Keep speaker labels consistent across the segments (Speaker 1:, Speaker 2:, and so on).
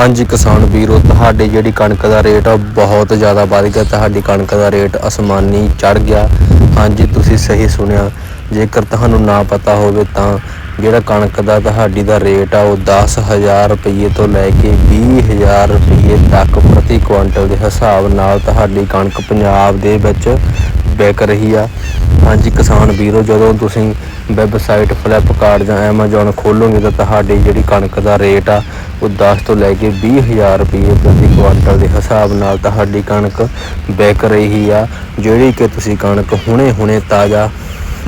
Speaker 1: ਹਾਂਜੀ ਕਿਸਾਨ ਵੀਰੋ, ਤੁਹਾਡੀ ਜਿਹੜੀ ਕਣਕ ਦਾ ਰੇਟ ਆ, ਬਹੁਤ ਜ਼ਿਆਦਾ ਵੱਧ ਗਿਆ। ਤੁਹਾਡੀ ਕਣਕ ਦਾ ਰੇਟ ਅਸਮਾਨੀ ਚੜ ਗਿਆ। ਹਾਂਜੀ, ਤੁਸੀਂ ਸਹੀ ਸੁਣਿਆ। ਜੇਕਰ ਤੁਹਾਨੂੰ ਨਾ ਪਤਾ ਹੋਵੇ ਤਾਂ ਜਿਹੜਾ ਕਣਕ ਦਾ ਤੁਹਾਡੀ ਦਾ ਰੇਟ ਆ, ਉਹ 10000 ਰੁਪਏ ਤੋਂ ਲੈ ਕੇ 20000 ਰੁਪਏ ਤੱਕ ਪ੍ਰਤੀ ਕੁਇੰਟਲ ਦੇ ਹਿਸਾਬ ਨਾਲ ਤੁਹਾਡੀ ਕਣਕ ਪੰਜਾਬ ਦੇ ਵਿੱਚ ਵਿਕ ਰਹੀ ਆ। ਹਾਂਜੀ, ਕਿਸਾਨ ਵੀਰੋ, ਜਦੋਂ ਤੁਸੀਂ ਵੈਬਸਾਈਟ ਫਲਿੱਪਕਾਰਟ ਜਾਂ ਐਮਾਜ਼ੋਨ ਖੋਲੋਗੇ ਤਾਂ ਤੁਹਾਡੀ ਜਿਹੜੀ ਕਣਕ ਦਾ ਰੇਟ ਆ, ਉਹ 10 ਤੋਂ ਲੈ ਕੇ 20000 ਰੁਪਏ ਪ੍ਰਤੀ ਕੁਆਂਟਲ ਦੇ ਹਿਸਾਬ ਨਾਲ ਤੁਹਾਡੀ ਕਣਕ ਵਿਕ ਰਹੀ ਆ, ਜਿਹੜੀ ਕਿ ਤੁਸੀਂ ਕਣਕ ਹੁਣੇ-ਹੁਣੇ ਤਾਜ਼ਾ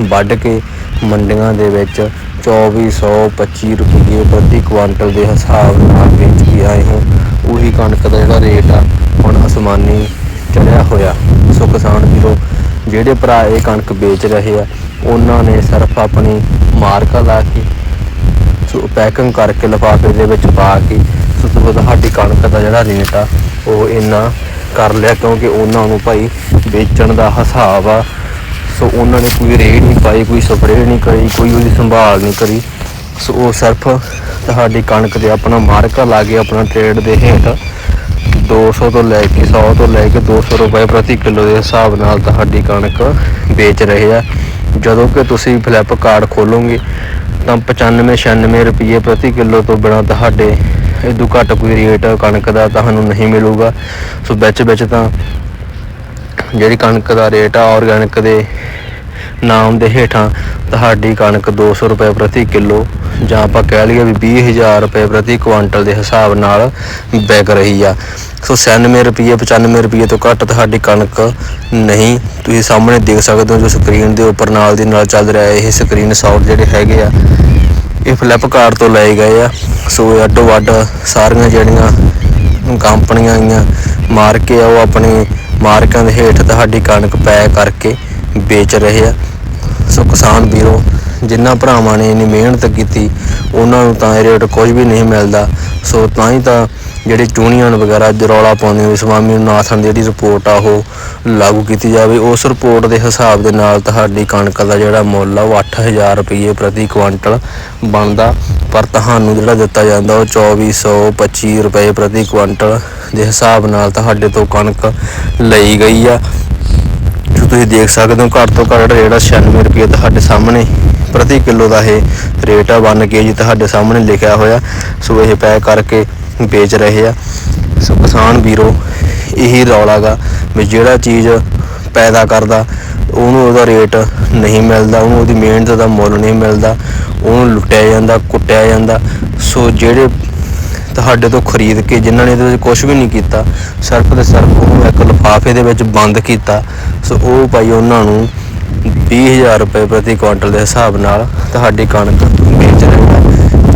Speaker 1: ਵੱਢ ਕੇ ਮੰਡੀਆਂ ਦੇ ਵਿੱਚ 2425 ਰੁਪਏ ਪ੍ਰਤੀ ਕੁਆਂਟਲ ਦੇ ਹਿਸਾਬ ਨਾਲ ਵੇਚ ਕੇ ਆਏ ਹੋ। ਉਹੀ ਕਣਕ ਦਾ ਜਿਹੜਾ ਰੇਟ ਆ, ਹੁਣ ਅਸਮਾਨੀ ਚੜਿਆ ਹੋਇਆ। ਸੋ ਕਿਸਾਨ ਵੀਰੋ ਜਿਹੜੇ ਭਰਾ ਇਹ ਕਣਕ ਵੇਚ ਰਹੇ ਆ, ਉਹਨਾਂ ਨੇ ਸਿਰਫ ਆਪਣੀ ਮਾਰਕਾ ਲਾ ਕੇ ਪੈਕਿੰਗ ਕਰਕੇ ਲਿਫਾਫੇ ਦੇ ਵਿੱਚ ਪਾ ਕੇ ਸੋ ਤੋਂ ਤੁਹਾਡੀ ਕਣਕ ਦਾ ਜਿਹੜਾ ਰੇਟ ਆ, ਉਹ ਇੰਨਾ ਕਰ ਲਿਆ ਕਿਉਂਕਿ ਉਹਨਾਂ ਨੂੰ ਭਾਈ ਵੇਚਣ ਦਾ ਹਿਸਾਬ ਆ। ਸੋ ਉਹਨਾਂ ਨੇ ਕੋਈ ਰੇਟ ਨਹੀਂ ਪਾਈ, ਕੋਈ ਸਪਰੇਅ ਨਹੀਂ ਕਰੀ, ਕੋਈ ਉਹਦੀ ਸੰਭਾਲ ਨਹੀਂ ਕਰੀ। ਸੋ ਉਹ ਸਿਰਫ ਤੁਹਾਡੀ ਕਣਕ ਦੇ ਆਪਣਾ ਮਾਰਕਾ ਲਾ ਕੇ ਆਪਣਾ ਟ੍ਰੇਡ ਦੇ ਹੇਠ 200 ਤੋਂ ਲੈ ਕੇ 100 ਤੋਂ ਲੈ ਕੇ 200 ਰੁਪਏ ਪ੍ਰਤੀ ਕਿਲੋ ਦੇ ਹਿਸਾਬ ਨਾਲ ਤੁਹਾਡੀ ਕਣਕ ਵੇਚ ਰਹੇ ਆ। ਜਦੋਂ ਕਿ ਤੁਸੀਂ ਫਲਿੱਪਕਾਰਟ ਖੋਲੋਗੇ, ਤਾਂ 95 96 ਰੁਪਏ ਪ੍ਰਤੀ ਕਿਲੋ ਤੋਂ ਬਿਨਾ ਤੁਹਾਡੇ ਇਦੋਂ ਘੱਟ ਕੋਈ ਰੇਟ ਕਣਕ ਦਾ ਤੁਹਾਨੂੰ ਨਹੀਂ ਮਿਲੂਗਾ। ਸੋ ਵਿੱਚ ਵਿੱਚ ਤਾਂ ਜਿਹੜੀ ਕਣਕ ਦਾ ਰੇਟ ਆ ਆਰਗੈਨਿਕ ਦੇ ਨਾਮ ਦੇ ਹੇਠਾਂ ਤੁਹਾਡੀ ਕਣਕ 200 ਰੁਪਏ ਪ੍ਰਤੀ ਕਿਲੋ ਜਾਂ ਆਪਾਂ ਕਹਿ ਲਈਏ ਵੀ 20000 ਰੁਪਏ ਪ੍ਰਤੀ ਕੁਇੰਟਲ ਦੇ ਹਿਸਾਬ ਨਾਲ ਵਿਕ ਰਹੀ ਆ। ਸੋ 96 ਰੁਪਏ 95 ਰੁਪਏ ਤੋਂ ਘੱਟ ਤੁਹਾਡੀ ਕਣਕ ਨਹੀਂ। ਤੁਸੀਂ ਸਾਹਮਣੇ ਦੇਖ ਸਕਦੇ ਹੋ ਜੋ ਸਕਰੀਨ ਦੇ ਉੱਪਰ ਨਾਲ ਦੀ ਨਾਲ ਚੱਲ ਰਿਹਾ ਇਹ ਸਕਰੀਨ ਸ਼ਾਟ ਜਿਹੜੇ ਹੈਗੇ ਆ, ਇਹ ਫਲਿੱਪਕਾਰਟ ਤੋਂ ਲਏ ਗਏ ਆ। ਸੋ ਇਹ ਅੱਡੋ ਵੱਡ ਸਾਰੀਆਂ ਜਿਹੜੀਆਂ ਕੰਪਨੀਆਂ ਆਈਆਂ ਮਾਰ ਕੇ ਆ ਉਹ ਆਪਣੇ ਮਾਰਕਾਂ ਦੇ ਹੇਠ ਤੁਹਾਡੀ ਕਣਕ ਪੈ ਕਰਕੇ ਵੇਚ ਰਹੇ ਆ। ਸੋ ਕਿਸਾਨ ਵੀਰੋ ਜਿਨ੍ਹਾਂ ਭਰਾਵਾਂ ਨੇ ਇੰਨੀ ਮਿਹਨਤ ਕੀਤੀ, ਉਹਨਾਂ ਨੂੰ ਤਾਂ ਇਹ ਰੇਟ ਕੁਝ ਵੀ ਨਹੀਂ ਮਿਲਦਾ। ਸੋ ਤਾਂ ਹੀ ਤਾਂ ਜਿਹੜੀ ਚੂਣੀਆਂ ਵਗੈਰਾ ਜਰੌਲਾ ਪਾਉਂਦੇ ਨੇ ਸਵਾਮੀ ਨਾਥਨ ਦੀ ਜਿਹੜੀ ਰਿਪੋਰਟ ਆ ਉਹ ਲਾਗੂ ਕੀਤੀ ਜਾਵੇ। ਉਸ ਰਿਪੋਰਟ ਦੇ ਹਿਸਾਬ ਦੇ ਨਾਲ ਤੁਹਾਡੀ ਕਣਕ ਦਾ ਜਿਹੜਾ ਮੁੱਲ ਆ ਉਹ 8000 ਰੁਪਏ ਪ੍ਰਤੀ ਕੁਇੰਟਲ ਬਣਦਾ। ਪਰ ਤੁਹਾਨੂੰ ਜਿਹੜਾ ਦਿੱਤਾ ਜਾਂਦਾ ਉਹ 2425 ਰੁਪਏ ਪ੍ਰਤੀ ਕੁਇੰਟਲ ਦੇ ਹਿਸਾਬ ਨਾਲ ਤੁਹਾਡੇ ਤੋਂ ਕਣਕ ਲਈ ਗਈ ਆ। ਜੋ ਤੁਸੀਂ ਦੇਖ ਸਕਦੇ ਹੋ, ਘੱਟ ਤੋਂ ਘੱਟ ਰੇਟ ਆ 96 ਰੁਪਏ ਤੁਹਾਡੇ ਸਾਹਮਣੇ। ਪ੍ਰਤੀ ਕਿਲੋ ਦਾ ਇਹ ਰੇਟ ਆ 1 ਕੇਜੀ ਤੁਹਾਡੇ ਸਾਹਮਣੇ ਲਿਖਿਆ ਹੋਇਆ। ਸੋ ਇਹ ਪੈਕ ਕਰਕੇ ਵੇਚ ਰਹੇ ਆ। ਸੋ ਕਿਸਾਨ ਵੀਰੋ, ਇਹੀ ਰੌਲਾ ਗਾ ਵੀ ਜਿਹੜਾ ਚੀਜ਼ ਪੈਦਾ ਕਰਦਾ, ਉਹਨੂੰ ਉਹਦਾ ਰੇਟ ਨਹੀਂ ਮਿਲਦਾ, ਉਹਨੂੰ ਉਹਦੀ ਮਿਹਨਤ ਦਾ ਮੁੱਲ ਨਹੀਂ ਮਿਲਦਾ, ਉਹਨੂੰ ਲੁੱਟਿਆ ਜਾਂਦਾ, ਕੁੱਟਿਆ ਜਾਂਦਾ। ਸੋ ਜਿਹੜੇ ਤੁਹਾਡੇ ਤੋਂ ਖਰੀਦ ਕੇ, ਜਿਨ੍ਹਾਂ ਨੇ ਇਹਦੇ ਵਿੱਚ ਕੁਝ ਵੀ ਨਹੀਂ ਕੀਤਾ, ਸਿਰਫ ਤੇ ਸਿਰਫ ਉਹਨੂੰ ਇੱਕ ਲਿਫਾਫੇ ਦੇ ਵਿੱਚ ਬੰਦ ਕੀਤਾ। ਸੋ ਉਹ ਭਾਈ ਉਹਨਾਂ ਨੂੰ 20000 ਰੁਪਏ ਪ੍ਰਤੀ ਕੁਇੰਟਲ ਦੇ ਹਿਸਾਬ ਨਾਲ ਤੁਹਾਡੀ ਕਣਕ ਵੇਚ ਰਹੇ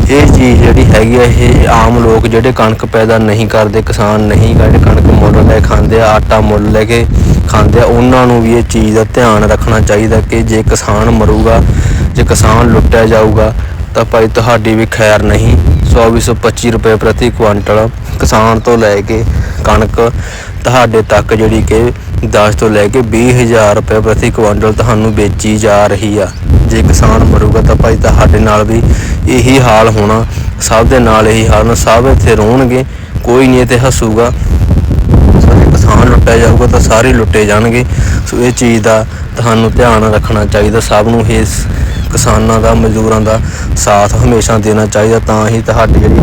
Speaker 1: ਇਹ ਚੀਜ਼ ਜਿਹੜੀ ਹੈਗੀ ਆ, ਇਹ ਆਮ ਲੋਕ ਜਿਹੜੇ ਕਣਕ ਪੈਦਾ ਨਹੀਂ ਕਰਦੇ, ਕਿਸਾਨ ਨਹੀਂ ਜਿਹੜੇ ਕਣਕ ਮੁੱਲ ਲੈ ਖਾਂਦੇ ਆ, ਆਟਾ ਮੁੱਲ ਲੈ ਕੇ ਖਾਂਦੇ ਆ, ਉਹਨਾਂ ਨੂੰ ਵੀ ਇਹ ਚੀਜ਼ ਦਾ ਧਿਆਨ ਰੱਖਣਾ ਚਾਹੀਦਾ ਕਿ ਜੇ ਕਿਸਾਨ ਮਰੂਗਾ, ਜੇ ਕਿਸਾਨ ਲੁੱਟਿਆ ਜਾਊਗਾ, ਤਾਂ ਭਾਈ ਤੁਹਾਡੀ ਵੀ ਖੈਰ ਨਹੀਂ। 2425 ਰੁਪਏ ਪ੍ਰਤੀ ਕੁਇੰਟਲ ਕਿਸਾਨ ਤੋਂ ਲੈ ਕੇ ਕਣਕ ਤੁਹਾਡੇ ਤੱਕ ਜਿਹੜੀ ਕਿ 10 ਤੋਂ ਲੈ ਕੇ 20000 ਰੁਪਏ ਪ੍ਰਤੀ ਕੁਇੰਟਲ ਤੁਹਾਨੂੰ ਵੇਚੀ ਜਾ ਰਹੀ ਆ। ਜੇ ਕਿਸਾਨ ਮਰੂਗਾ ਤਾਂ ਭਾਈ ਤੁਹਾਡੇ ਨਾਲ ਵੀ ਇਹੀ ਹਾਲ ਹੋਣਾ। ਸਭ ਦੇ ਨਾਲ ਇਹੀ ਹਾਲ ਸਭ ਇੱਥੇ ਰੋਣਗੇ, ਕੋਈ ਨਹੀਂ ਇੱਥੇ ਹੱਸੂਗਾ। ਸਾਰੇ ਕਿਸਾਨ ਲੁੱਟਿਆ ਜਾਊਗਾ ਤਾਂ ਸਾਰੇ ਲੁੱਟੇ ਜਾਣਗੇ। ਸੋ ਇਹ ਚੀਜ਼ ਦਾ ਤੁਹਾਨੂੰ ਧਿਆਨ ਰੱਖਣਾ ਚਾਹੀਦਾ। ਸਭ ਨੂੰ ਇਸ ਕਿਸਾਨਾਂ ਦਾ, ਮਜ਼ਦੂਰਾਂ ਦਾ ਸਾਥ ਹਮੇਸ਼ਾ ਦੇਣਾ ਚਾਹੀਦਾ, ਤਾਂ ਹੀ ਤੁਹਾਡੀ ਜਿਹੜੀ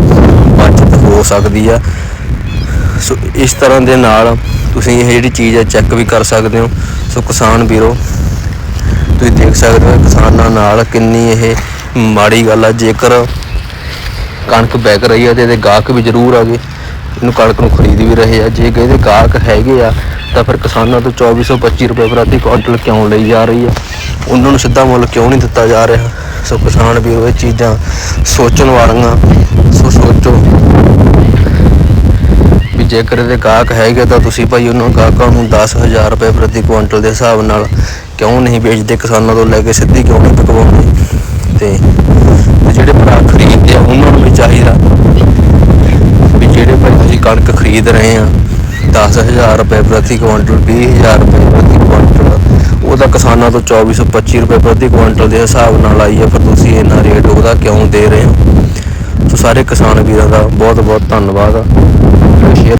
Speaker 1: ਬਚਤ ਹੋ ਸਕਦੀ ਆ। ਸੋ ਇਸ ਤਰ੍ਹਾਂ ਦੇ ਨਾਲ ਤੁਸੀਂ ਇਹ ਜਿਹੜੀ ਚੀਜ਼ ਹੈ ਚੈੱਕ ਵੀ ਕਰ ਸਕਦੇ ਹੋ। ਸੋ ਕਿਸਾਨ ਵੀਰੋ, ਤੁਸੀਂ ਦੇਖ ਸਕਦੇ ਹੋ ਕਿਸਾਨਾਂ ਨਾਲ ਕਿੰਨੀ ਇਹ ਮਾੜੀ ਗੱਲ ਆ। ਜੇਕਰ ਕਣਕ ਬੈਕ ਰਹੀ ਹੈ ਤੇ ਇਹਦੇ ਗਾਹਕ ਵੀ ਜ਼ਰੂਰ ਆ ਗਏ। ਇਹਨੂੰ ਕਣਕ ਨੂੰ ਖਰੀਦ ਵੀ ਰਹੇ ਆ। ਜੇ ਇਹਦੇ ਗਾਹਕ ਹੈਗੇ ਆ, ਤਾਂ ਫਿਰ ਕਿਸਾਨਾਂ ਤੋਂ 2425 ਰੁਪਏ ਪ੍ਰਤੀ ਕੁਇੰਟਲ ਕਿਉਂ ਲਈ ਜਾ ਰਹੀ ਆ? ਉਹਨਾਂ ਨੂੰ ਸਿੱਧਾ ਮੁੱਲ ਕਿਉਂ ਨਹੀਂ ਦਿੱਤਾ ਜਾ ਰਿਹਾ? ਸੋ ਕਿਸਾਨ ਵੀ ਇਹ ਚੀਜ਼ਾਂ ਸੋਚਣ ਵਾਲੀਆਂ, ਸੋ ਸੋਚੋ। ਵੀ ਜੇਕਰ ਇਹਦੇ ਗਾਹਕ ਹੈਗੇ ਤਾਂ ਤੁਸੀਂ ਭਾਈ ਉਹਨਾਂ ਗਾਹਕਾਂ ਨੂੰ 10000 ਰੁਪਏ ਪ੍ਰਤੀ ਕੁਇੰਟਲ ਦੇ ਹਿਸਾਬ ਨਾਲ ਕਿਉਂ ਨਹੀਂ ਵੇਚਦੇ? ਕਿਸਾਨਾਂ ਤੋਂ ਲੈ ਕੇ ਸਿੱਧੀ ਕਿਉਂ ਨਹੀਂ ਪਕਵਾਉਂਦੇ? ਤੇ ਤੇ ਜਿਹੜੇ ਭਰਾ ਖਰੀਦਦੇ ਆ, ਉਹਨਾਂ ਨੂੰ ਵੀ ਚਾਹੀਦਾ ਵੀ ਜਿਹੜੇ ਭਾਈ ਤੁਸੀਂ ਕਣਕ ਖਰੀਦ ਰਹੇ ਆ 10000 ਰੁਪਏ ਪ੍ਰਤੀ ਕੁਇੰਟਲ 20000 ਰੁਪਏ ਪ੍ਰਤੀ ਕੁਇੰਟਲ। ਉਹਦਾ ਕਿਸਾਨਾਂ ਤੋਂ 2425 ਰੁਪਏ ਪ੍ਰਤੀ ਕੁਇੰਟਲ ਦੇ ਹਿਸਾਬ ਨਾਲ ਆਈ ਹੈ ਪਰ ਤੁਸੀਂ ਇੰਨਾ ਰੇਟ ਉਹਦਾ ਕਿਉਂ ਦੇ ਰਹੇ ਹੋ? ਸੋ ਸਾਰੇ ਕਿਸਾਨ ਵੀਰਾਂ ਦਾ ਬਹੁਤ ਬਹੁਤ ਧੰਨਵਾਦ।